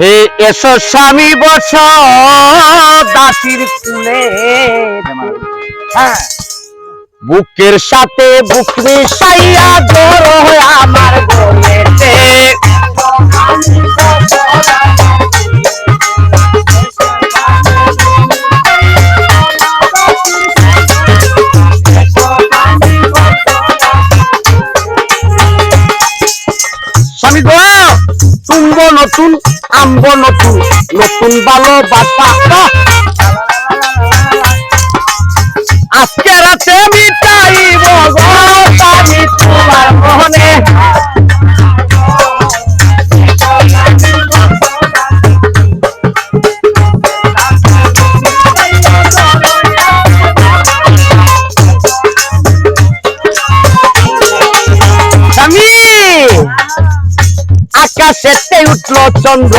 হে, এসো স্বামী বস, দাসির কুলে। হ্যাঁ। বুকের সাথে বুক মিশাইয়া জোর আমার গলেতে স্বামী গো তুম্ব নতুন আম্ব নতুন নতুন ভালোবাসা! আজকে রাতে মিটাইব আকাশেতে উঠল চন্দ্র।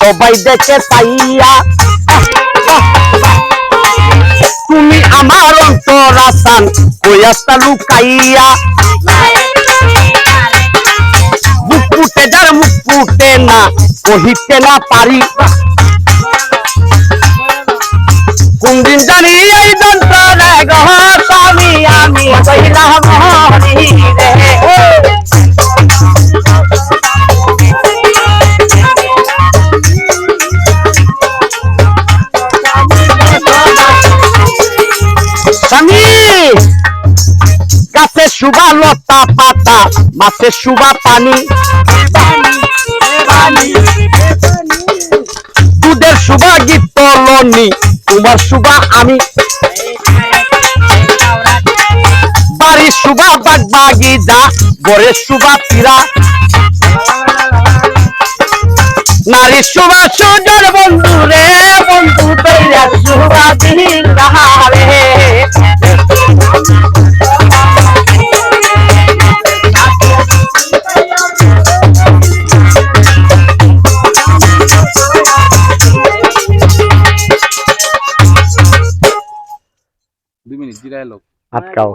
সবাই দেখে পাইয়া, তুমি আমার অন্তর আসান কইয়াস্তা লুকাইয়া। মুখ ফুটে যার মুখ ফুটে না, কহিতে না পারি। শুভা লতা পাতা, মাছে শুভা পানি। দুধের শুভা গীত লনি, তোমার শুভা আমি। বাড়ির শুভা বাগ বাগি যা গড়ের শুভা পীরা নারী শুভা সুজর বন্ধু রে বন্ধু। মিনিট জিরায় লোক আটকাও।